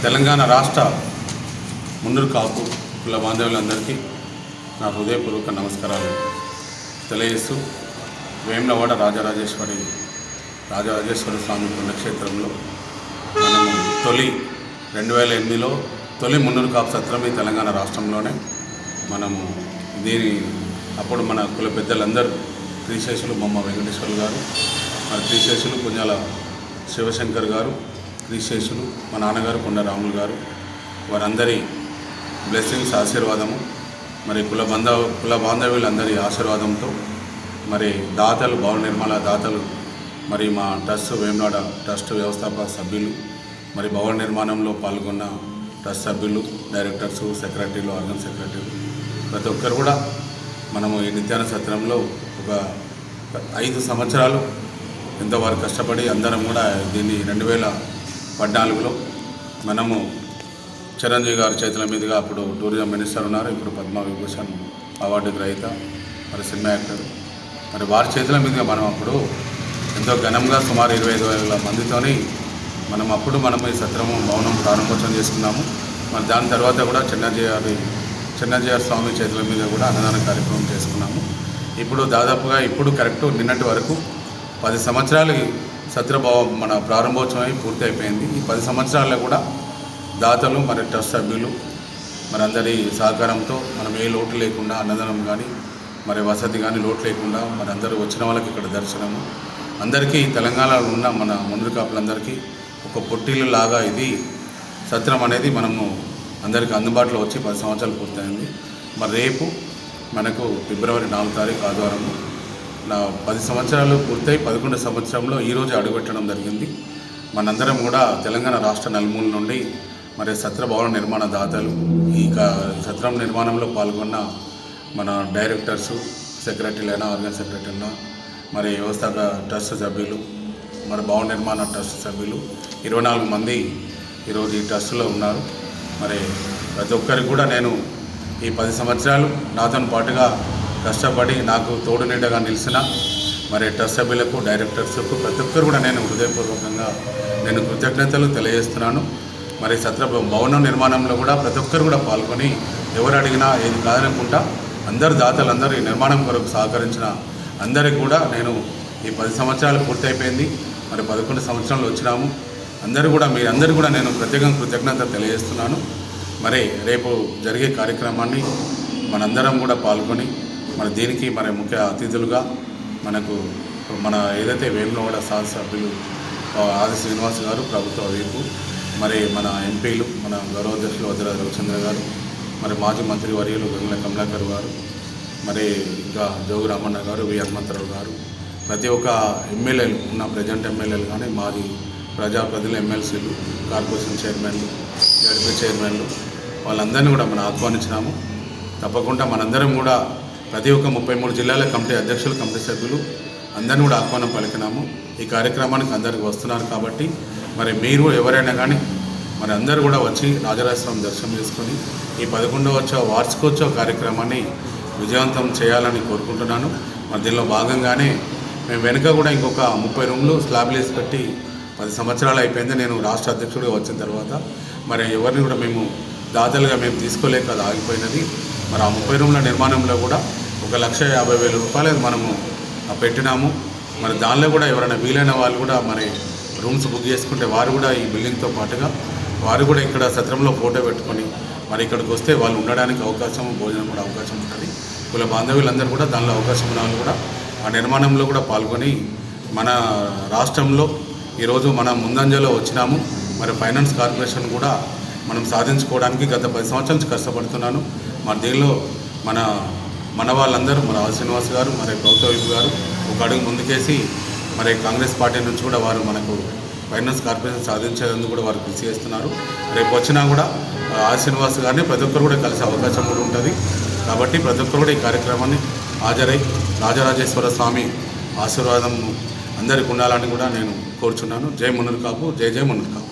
తెలంగాణ రాష్ట్ర ముందరు కాపు కుల బాంధవులందరికీ నా హృదయపూర్వక నమస్కారాలు తెలియజేస్తూ వేములవాడ రాజరాజేశ్వరి రాజరాజేశ్వర స్వామి పుణ్యక్షేత్రంలో మనము తొలి రెండు వేల ఎనిమిదిలో తొలి మున్నూరు కాపు సత్రం ఈ తెలంగాణ రాష్ట్రంలోనే మనము దీని అప్పుడు మన కుల పెద్దలందరూ శ్రీశేషులు బొమ్మ వెంకటేశ్వర్లు గారు మరి శ్రీశేషులు పుణ్యాల శివశంకర్ గారు రిషేషులు మా నాన్నగారు కొండ రాములు గారు వారందరి బ్లెస్సింగ్స్ ఆశీర్వాదము మరి కుల బంధ కుల బాంధవ్యులందరి ఆశీర్వాదంతో మరి దాతలు భవన నిర్మాణ దాతలు మరి మా ట్రస్ట్ వేమనాడ ట్రస్ట్ వ్యవస్థాపక సభ్యులు మరి భవన నిర్మాణంలో పాల్గొన్న ట్రస్ట్ సభ్యులు డైరెక్టర్స్ సెక్రటరీలు ఆర్గన్ సెక్రటరీలు ప్రతి ఒక్కరు కూడా మనము ఈ నిత్యాన సత్రంలో ఒక ఐదు సంవత్సరాలు ఎంతవరకు కష్టపడి అందరం కూడా దీన్ని రెండు వేల పద్నాలుగులో మనము చిరంజీవి గారి చేతుల మీదుగా అప్పుడు టూరిజం మినిస్టర్ ఉన్నారు. ఇప్పుడు పద్మ విభూషణ్ అవార్డు గ్రహీత మరి సినిమా యాక్టర్. మరి వారి చేతుల మీదుగా మనం అప్పుడు ఎంతో ఘనంగా సుమారు ఇరవై ఐదు వేల మందితోని మనం అప్పుడు మనం ఈ సత్రము మౌనం ప్రారంభోత్సవం చేసుకున్నాము. మరి దాని తర్వాత కూడా చిన్నజీ గారి చిన్నజీ గారి స్వామి చేతుల మీద కూడా అన్నదాన కార్యక్రమం చేసుకున్నాము. ఇప్పుడు దాదాపుగా ఇప్పుడు కరెక్ట్ నిన్నటి వరకు పది సంవత్సరాలు సత్యభావ మన ప్రారంభోత్సవం పూర్తి అయిపోయింది ఈ పది సంవత్సరాల్లో కూడా దాతలు మరి ట్రస్ట్ సభ్యులు మరి అందరి సహకారంతో మనం ఏ లోటు లేకుండా అన్నదానం కానీ మరి వసతి కానీ లోటు లేకుండా మరి అందరూ వచ్చిన వాళ్ళకి ఇక్కడ దర్శనము. అందరికీ తెలంగాణలో ఉన్న మన ముందు కాపులందరికీ ఒక పొట్టిల్లు లాగా ఇది సత్రం అనేది మనము అందరికీ అందుబాటులో వచ్చి పది సంవత్సరాలు పూర్తయింది. మరి రేపు మనకు ఫిబ్రవరి నాలుగు తారీఖు ఆదివారం నా పది సంవత్సరాలు పూర్తయి పదకొండు సంవత్సరంలో ఈరోజు అడుగుపెట్టడం జరిగింది. మనందరం కూడా తెలంగాణ రాష్ట్ర నలుమూల నుండి మరి సత్ర భవన నిర్మాణ దాతలు. ఈ సత్రం నిర్మాణంలో పాల్గొన్న మన డైరెక్టర్సు సెక్రటరీలైనా ఆర్గన్ సెక్రటరీనా మరి వ్యవస్థాపక ట్రస్ట్ సభ్యులు మరి భవన నిర్మాణ ట్రస్ట్ సభ్యులు ఇరవై నాలుగు మంది ఈరోజు ఈ ట్రస్టులో ఉన్నారు. మరి ప్రతి ఒక్కరికి కూడా నేను ఈ పది సంవత్సరాలు నాతో పాటుగా కష్టపడి నాకు తోడు నీడగా నిలిచిన మరి ట్రస్ట్ సభ్యులకు డైరెక్టర్స్కు ప్రతి ఒక్కరు కూడా నేను హృదయపూర్వకంగా నేను కృతజ్ఞతలు తెలియజేస్తున్నాను. మరి సత్ర భవనం నిర్మాణంలో కూడా ప్రతి ఒక్కరు కూడా పాల్గొని ఎవరు అడిగినా ఏది కాదనుకుంటా అందరు దాతలు అందరూ ఈ నిర్మాణం కొరకు సహకరించిన అందరికి కూడా నేను ఈ పది సంవత్సరాలు పూర్తయిపోయింది. మరి పదకొండు సంవత్సరాలు వచ్చినాము. అందరూ కూడా మీరందరూ కూడా నేను ప్రత్యేకంగా కృతజ్ఞత తెలియజేస్తున్నాను. మరి రేపు జరిగే కార్యక్రమాన్ని మనందరం కూడా పాల్గొని మన దీనికి మరి ముఖ్య అతిథులుగా మనకు మన ఏదైతే వేములవాడ శాసనసభ్యులు సభ్యులు ఆది శ్రీనివాస్ గారు ప్రభుత్వ వైపు మరి మన ఎంపీలు మన గౌరవాధ్యక్షులు వజ్ర రవిచంద్ర గారు మరి మాజీ మంత్రి వర్యులు గంగుల కమలాకర్ గారు మరి ఇంకా జోగు రామన్న గారు వి హనుమంతరావు గారు ప్రతి ఒక్క ఎమ్మెల్యేలు ఉన్న ప్రజెంట్ ఎమ్మెల్యేలు కానీ మాది ప్రజాప్రతినిధులు ఎమ్మెల్సీలు కార్పొరేషన్ చైర్మన్లు జడ్పీ చైర్మన్లు వాళ్ళందరినీ కూడా మనం ఆహ్వానించినాము. తప్పకుండా మనందరం కూడా ప్రతి ఒక్క ముప్పై మూడు జిల్లాల కమిటీ అధ్యక్షులు కమిటీ సభ్యులు అందరిని కూడా ఆహ్వానం పలికినాము. ఈ కార్యక్రమానికి అందరికి వస్తున్నారు కాబట్టి మరి మీరు ఎవరైనా కానీ మరి అందరూ కూడా వచ్చి రాజరాజస్వామి దర్శనం చేసుకొని ఈ పదకొండవ వార్షికోత్సవ కార్యక్రమాన్ని విజయవంతం చేయాలని కోరుకుంటున్నాను. మరి దీనిలో భాగంగానే మేము వెనుక కూడా ఇంకొక ముప్పై రూమ్లు స్లాబ్లు వేసి పెట్టి పది సంవత్సరాలు అయిపోయింది. నేను రాష్ట్ర అధ్యక్షుడిగా వచ్చిన తర్వాత మరి ఎవరిని కూడా మేము దాతలుగా మేము తీసుకోలేక అది ఆగిపోయినది. మరి ఆ ముప్పై రూమ్ల నిర్మాణంలో కూడా ఒక లక్ష యాభై వేల రూపాయలు మనము ఆ పెట్టినాము. మరి దానిలో కూడా ఎవరైనా వీలైన వాళ్ళు కూడా మరి రూమ్స్ బుక్ చేసుకుంటే వారు కూడా ఈ బిల్డింగ్తో పాటుగా వారు కూడా ఇక్కడ సత్రంలో ఫోటో పెట్టుకొని మరి ఇక్కడికి వస్తే వాళ్ళు ఉండడానికి అవకాశం భోజనం కూడా అవకాశం ఉంటుంది. కుల బాంధవ్యులందరూ కూడా దానిలో అవకాశం ఉన్న వాళ్ళు కూడా ఆ నిర్మాణంలో కూడా పాల్గొని మన రాష్ట్రంలో ఈరోజు మనం ముందంజలో వచ్చినాము. మరి ఫైనాన్స్ కార్పొరేషన్ కూడా మనం సాధించుకోవడానికి గత పది సంవత్సరాల నుంచి కష్టపడుతున్నాను. మరి దీనిలో మన మన వాళ్ళందరూ మన శ్రీనివాస్ గారు మరి ప్రభుత్వ గారు ఒక అడుగు ముందుకేసి మరి కాంగ్రెస్ పార్టీ నుంచి కూడా వారు మనకు ఫైనాన్స్ కార్పొరేషన్ సాధించేందుకు కూడా వారు కృషి చేస్తున్నారు. రేపు వచ్చినా కూడా ఆ, ఆర్ శ్రీనివాస్ గారిని ప్రతి ఒక్కరు కూడా కలిసే అవకాశం కూడా ఉంటుంది. కాబట్టి ప్రతి ఒక్కరు కూడా ఈ కార్యక్రమాన్ని హాజరై రాజరాజేశ్వర స్వామి ఆశీర్వాదం అందరికి ఉండాలని కూడా నేను కోరుచున్నాను. జై మునురు కాపు జై జై మునురు కాపు.